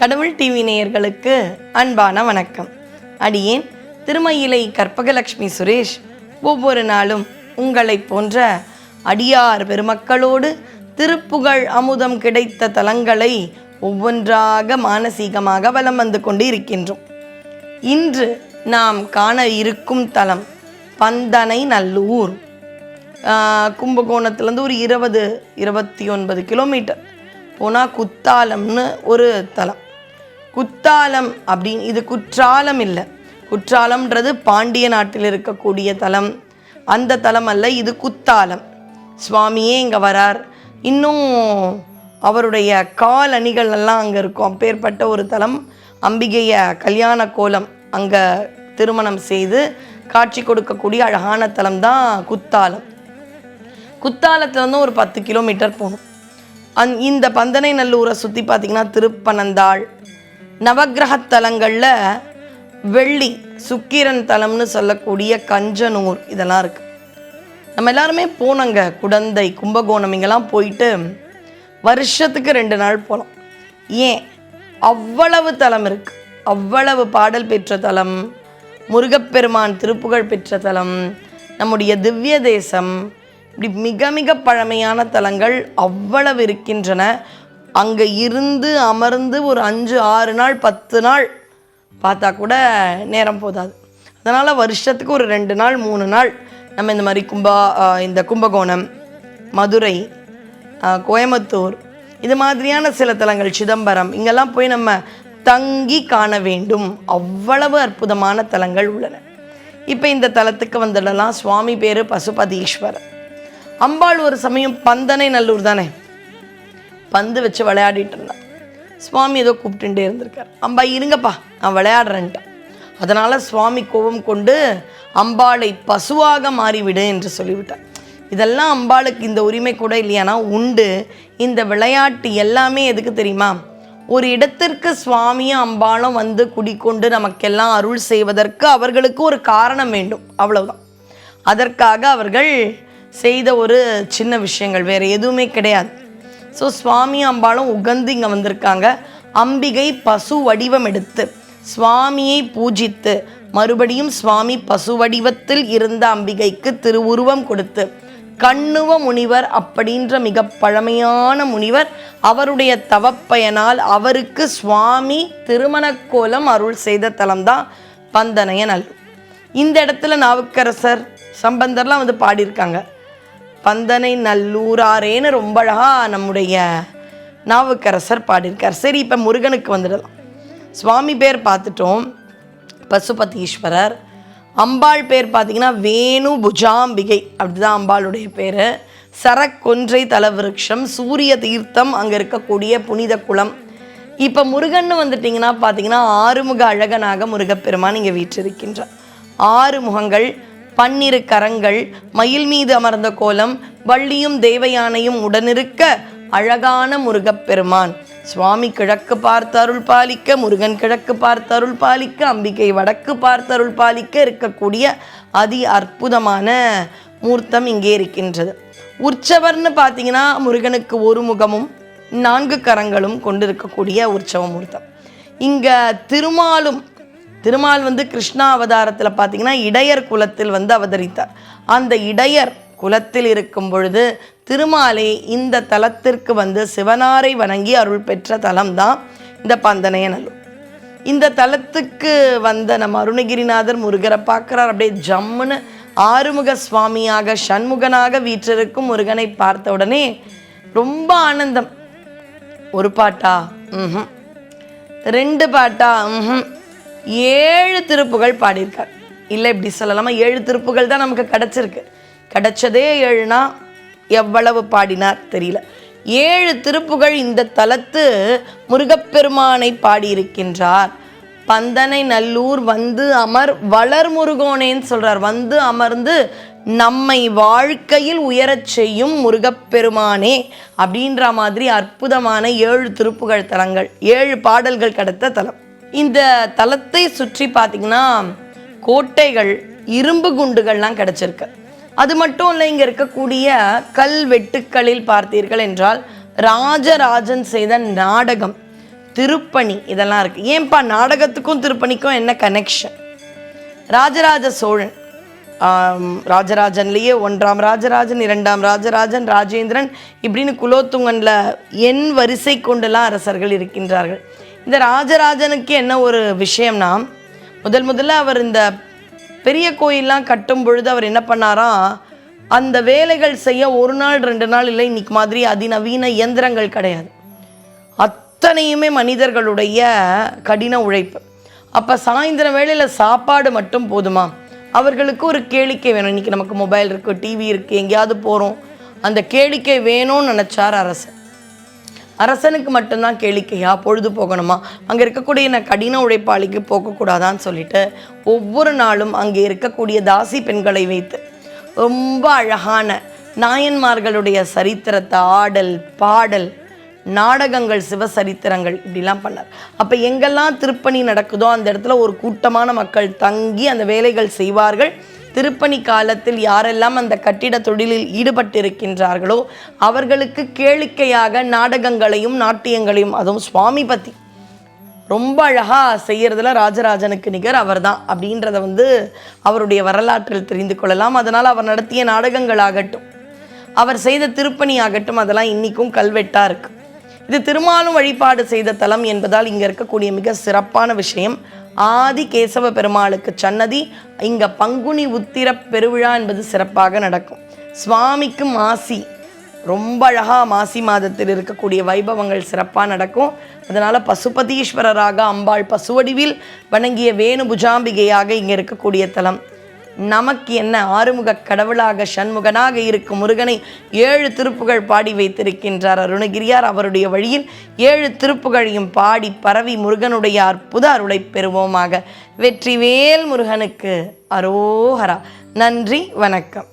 கடவுள் டிவி நேயர்களுக்கு அன்பான வணக்கம். அடியேன் திருமயிலை கற்பகலட்சுமி சுரேஷ் ஒவ்வொரு நாளும் உங்களைப் போன்ற அடியார் பெருமக்களோடு திருப்புகழ் அமுதம் கிடைத்த தலங்களை ஒவ்வொன்றாக மானசீகமாக வலம் வந்து கொண்டு இருக்கின்றோம். இன்று நாம் காண இருக்கும் தலம் பந்தனை நல்லூர். கும்பகோணத்துலேருந்து ஒரு இருபது இருபத்தி ஒன்பது கிலோமீட்டர். போனால் குத்தாலம்னு ஒரு தலம். குத்தாலம் அப்படின்னு இது குற்றாலம் இல்லை. குற்றாலம்ன்றது பாண்டிய நாட்டில் இருக்கக்கூடிய தலம். அந்த தலம் அல்ல இது குத்தாலம். சுவாமியே இங்கே வரார். இன்னும் அவருடைய கால் அணிகள் எல்லாம் அங்கே இருக்கும். அப்பேற்பட்ட ஒரு தலம் அம்பிகைய கல்யாண கோலம் அங்கே திருமணம் செய்து காட்சி கொடுக்கக்கூடிய அழகான தலம் தான் குத்தாலம். குத்தாலத்துலேருந்து ஒரு பத்து கிலோமீட்டர் போகணும். அந் இந்த பந்தனை நல்லூரை சுற்றி பார்த்திங்கன்னா திருப்பனந்தாள் நவகிரகத்தலங்களில் வெள்ளி சுக்கிரன் தலம்னு சொல்லக்கூடிய கஞ்சனூர் இதெல்லாம் இருக்குது நம்ம எல்லாருமே போனோங்க குடந்தை கும்பகோணம் இங்கெல்லாம் போயிட்டு வருஷத்துக்கு ரெண்டு நாள் போகலாம் ஏன்? அவ்வளவு தலம் இருக்குது அவ்வளவு பாடல் பெற்ற தலம் முருகப்பெருமான் திருப்புகழ் பெற்ற தலம் நம்முடைய திவ்ய தேசம் இப்படி மிக மிக பழமையான தலங்கள் அவ்வளவு இருக்கின்றன. அங்கே இருந்து அமர்ந்து ஒரு அஞ்சு ஆறு நாள் பத்து நாள் பார்த்தா கூட நேரம் போதாது. அதனால் வருஷத்துக்கு ஒரு ரெண்டு நாள் மூணு நாள் நம்ம இந்த மாதிரி கும்பா இந்த கும்பகோணம் மதுரை கோயம்புத்தூர் இது மாதிரியான சில தலங்கள் சிதம்பரம் இங்கெல்லாம் போய் நம்ம தங்கி காண வேண்டும். அவ்வளவு அற்புதமான தலங்கள் உள்ளன. இப்போ இந்த தலத்துக்கு வந்துடலாம். சுவாமி பேர் பசுபதீஸ்வரர். அம்பாள் ஒரு சமயம் பந்தனை நல்லூர் தானே? பந்து வச்சு விளையாடிட்டு இருந்தான். சுவாமி ஏதோ கூப்பிட்டுட்டே இருந்திருக்கார். அம்பா இருங்கப்பா நான் விளையாடுறேன்ட்டான் அதனால் சுவாமி கோபம் கொண்டு அம்பாளை பசுவாக மாறிவிடு என்று சொல்லிவிட்டார். இதெல்லாம் அம்பாளுக்கு இந்த உரிமை கூட இல்லையானா? உண்டு. இந்த விளையாட்டு எல்லாமே எதுக்கு தெரியுமா? ஒரு இடத்திற்கு சுவாமியும் அம்பாலும் வந்து குடிக்கொண்டு நமக்கெல்லாம் அருள் செய்வதற்கு அவர்களுக்கு ஒரு காரணம் வேண்டும். அவ்வளவுதான். அதற்காக அவர்கள் செய்த ஒரு சின்ன விஷயங்கள் வேறு எதுவுமே கிடையாது. ஸோ சுவாமி அம்பாளும் உகந்து இங்கே வந்திருக்காங்க. அம்பிகை பசு வடிவம் எடுத்து சுவாமியை பூஜித்து மறுபடியும் சுவாமி பசு வடிவத்தில் இருந்த அம்பிகைக்கு திருவுருவம் கொடுத்து கண்ணுவ முனிவர் அப்படின்ற மிக பழமையான முனிவர் அவருடைய தவப்பயனால் அவருக்கு சுவாமி திருமணக்கோலம் அருள் செய்த தலம்தான் பந்தனையன் நல்லூர் இந்த இடத்துல நாவுக்கரசர் சம்பந்தர்லாம் வந்து பாடியிருக்காங்க. பந்தனை நல்லூராரேன்னு ரொம்ப அழகாக நம்முடைய நாவுக்கரசர் பாடியிருக்கார். சரி இப்போ முருகனுக்கு வந்துடலாம். சுவாமி பேர் பார்த்துட்டோம். பசுபதீஸ்வரர். அம்பாள் பேர் பார்த்தீங்கன்னா வேணு புஜாம்பிகை. அப்படிதான் அம்பாளுடைய பேர். சரக்கொன்றை தலவிருட்சம் சூரிய தீர்த்தம் அங்கே இருக்கக்கூடிய புனித குளம். இப்போ முருகன்னு வந்துட்டிங்கன்னா பார்த்தீங்கன்னா ஆறுமுக அழகனாக முருகப்பெருமான் இங்கே வீற்றிருக்கின்றார். ஆறு முகங்கள் பன்னிரு கரங்கள் மயில் மீது அமர்ந்த கோலம் வள்ளியும் தேவயானையும் உடனிருக்க அழகான முருகப்பெருமான். சுவாமி கிழக்கு பார்த்து அருள் பாலிக்க முருகன் கிழக்கு பார்த்து அருள் பாலிக்க அம்பிகை வடக்கு பார்த்து அருள் பாலிக்க இருக்கக்கூடிய அதி அற்புதமான மூர்த்தம் இங்கே இருக்கின்றது. உற்சவர்னு பார்த்தீங்கன்னா முருகனுக்கு ஒரு முகமும் நான்கு கரங்களும் கொண்டிருக்கக்கூடிய உற்சவ மூர்த்தம். இங்கே திருமாலும் திருமால் வந்து கிருஷ்ணா அவதாரத்தில் பார்த்தீங்கன்னா இடையர் குலத்தில் வந்து அவதரித்தார். அந்த இடையர் குலத்தில் இருக்கும் பொழுது திருமாலே இந்த தலத்திற்கு வந்து சிவனாரை வணங்கி அருள் பெற்ற தலம்தான் இந்த பந்தனையநல்லூர் இந்த தலத்துக்கு வந்த நம்ம அருணகிரிநாதர் முருகரை பார்க்குறார். அப்படியே ஜம்முன்னு ஆறுமுக சுவாமியாக சண்முகனாக வீற்றிருக்கும் முருகனை பார்த்த உடனே ரொம்ப ஆனந்தம். ஒரு பாட்டா? ம் ரெண்டு பாட்டா? ம்ஹும். ஏழு திருப்புகள் பாடியிருக்கார். இல்லை இப்படி சொல்லலாமா? ஏழு திருப்புகள் தான் நமக்கு கிடச்சிருக்கு. கிடச்சதே ஏழுனா எவ்வளவு பாடினார் தெரியல. ஏழு திருப்புகள் இந்த தலத்து முருகப்பெருமானை பாடியிருக்கின்றார். பந்தனை நல்லூர் வந்து அமர் வளர் முருகோனேன்னு சொல்கிறார் வந்து அமர்ந்து நம்மை வாழ்க்கையில் உயரச் செய்யும் முருகப்பெருமானே அப்படின்ற மாதிரி அற்புதமான ஏழு திருப்புகள் தலங்கள் ஏழு பாடல்கள் கிடைத்த தலம். இந்த தலத்தை சுற்றி பார்த்தீங்கன்னா கோட்டைகள் இரும்பு குண்டுகள்லாம் கிடச்சிருக்கு. அது மட்டும் இல்லை இங்கே இருக்கக்கூடிய கல் வெட்டுக்களில் பார்த்தீர்கள் என்றால் ராஜராஜன் செய்த நாடகம் திருப்பணி இதெல்லாம் இருக்குது ஏன்பா நாடகத்துக்கும் திருப்பணிக்கும் என்ன கனெக்ஷன் ராஜராஜ சோழன். ராஜராஜன்லேயே ஒன்றாம் ராஜராஜன் இரண்டாம் ராஜராஜன் ராஜேந்திரன் இப்படின்னு குலோத்துங்கனில் என் வரிசை கொண்டெல்லாம் அரசர்கள் இருக்கின்றார்கள். இந்த ராஜராஜனுக்கு என்ன ஒரு விஷயம்னா முதல் முதல்ல அவர் இந்த பெரிய கோயிலெலாம் கட்டும் பொழுது அவர் என்ன பண்ணாரா அந்த வேலைகள் செய்ய ஒரு நாள் ரெண்டு நாள் இல்லை இன்னைக்கு மாதிரி அதிநவீன இயந்திரங்கள் கிடையாது. அத்தனையுமே மனிதர்களுடைய கடின உழைப்பு. அப்போ சாயந்தரம் வேளையில் சாப்பாடு மட்டும் போதுமா? அவர்களுக்கு ஒரு கேளிக்கை வேணும். இன்றைக்கி நமக்கு மொபைல் இருக்குது டிவி இருக்குது எங்கேயாவது போகிறோம் அந்த கேளிக்கை வேணும்னு நினச்சார் அரசு அரசனுக்கு மட்டும்தான் கேளிக்கையா? பொழுது போகணுமா? அங்கே இருக்கக்கூடிய நான் கடின உழைப்பாளிக்கு போகக்கூடாதான்னு சொல்லிட்டு ஒவ்வொரு நாளும் அங்கே இருக்கக்கூடிய தாசி பெண்களை வைத்து ரொம்ப அழகான நாயன்மார்களுடைய சரித்திரத்தை ஆடல் பாடல் நாடகங்கள் சிவசரித்திரங்கள் இப்படிலாம் பண்ணார். அப்போ எங்கெல்லாம் திருப்பணி நடக்குதோ அந்த இடத்துல ஒரு கூட்டமான மக்கள் தங்கி அந்த வேலைகள் செய்வார்கள். திருப்பணி காலத்தில் யாரெல்லாம் அந்த கட்டிட தொழிலில் ஈடுபட்டிருக்கின்றார்களோ அவர்களுக்கு கேளிக்கையாக நாடகங்களையும் நாட்டியங்களையும் அதுவும் சுவாமி பத்தி. ரொம்ப அழகாக செய்கிறதுல ராஜராஜனுக்கு நிகர் அவர்தான் அப்படின்றத வந்து அவருடைய வரலாற்றில் தெரிந்து கொள்ளலாம். அதனால் அவர் நடத்திய நாடகங்களாகட்டும் அவர் செய்த திருப்பணி ஆகட்டும் அதெல்லாம் இன்றைக்கும் கல்வெட்டாக இருக்குது இது திருமாலும் வழிபாடு செய்த தலம் என்பதால் இங்கே இருக்கக்கூடிய மிக சிறப்பான விஷயம். ஆதி கேசவ பெருமாளுக்கு சன்னதி இங்கே பங்குனி உத்திர பெருவிழா என்பது சிறப்பாக நடக்கும். சுவாமிக்கு மாசி ரொம்ப அழகாக மாசி மாதத்தில் இருக்கக்கூடிய வைபவங்கள் சிறப்பாக நடக்கும். அதனால் பசுபதீஸ்வரராக அம்பாள் பசுவடிவில் வணங்கிய வேணு புஜாம்பிகையாக இங்கே இருக்கக்கூடிய தலம். நமக்கு என்ன ஆறுமுக கடவுளாக சண்முகனாக இருக்கும் முருகனை ஏழு திருப்புகள் பாடி வைத்திருக்கின்றார் அருணகிரியார் அவருடைய வழியில் ஏழு திருப்புகழையும் பாடி பரவி முருகனுடைய அற்புத அருளை பெறுவோமாக. வெற்றிவேல் முருகனுக்கு அரோஹரா. நன்றி வணக்கம்.